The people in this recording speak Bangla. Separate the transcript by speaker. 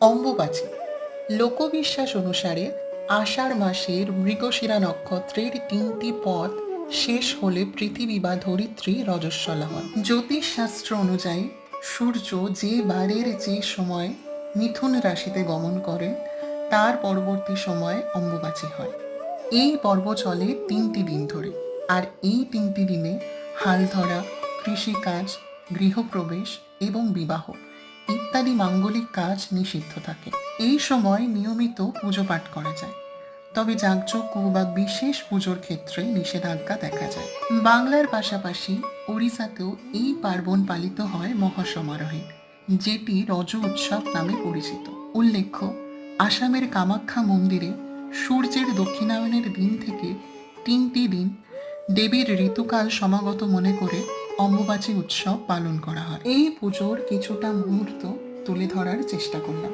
Speaker 1: অম্বুবাচী। লোকবিশ্বাস অনুসারে আষাঢ় মাসের মৃগশিরা নক্ষত্রের তিনটি পথ শেষ হলে পৃথিবী বা ধরিত্রী রজস্বলা হন জ্যোতিষশাস্ত্র অনুযায়ী সূর্য যে বারের যে সময় মিথুন রাশিতে গমন করে, তার পরবর্তী সময় অম্বুবাচী হয়। এই পর্ব চলে তিনটি দিন ধরে। আর এই তিনটি দিনে হাল ধরা কৃষিকাজ, গৃহপ্রবেশ এবং বিবাহ। ইত্যাদি মাঙ্গলিক কাজ নিষিদ্ধ থাকে। এই সময় নিয়মিত পুজো পাঠ করা যায়। তবে যাগযজ্ঞ বা বিশেষ পুজোর ক্ষেত্রে নিষেধাজ্ঞা দেখা যায়। বাংলার পাশাপাশি ওড়িশাতেও এই পার্বণ পালিত হয় মহাসমারোহে, যেটি রজ উৎসব নামে পরিচিত। উল্লেখ্য, আসামের কামাখ্যা মন্দিরে সূর্যের দক্ষিণায়নের দিন থেকে তিনটি দিন দেবীর ঋতুকাল সমাগত মনে করে অম্বুবাচী উৎসব পালন করা হয়। এই পুজোর কিছুটা মুহূর্ত তুলে ধরার চেষ্টা করলাম।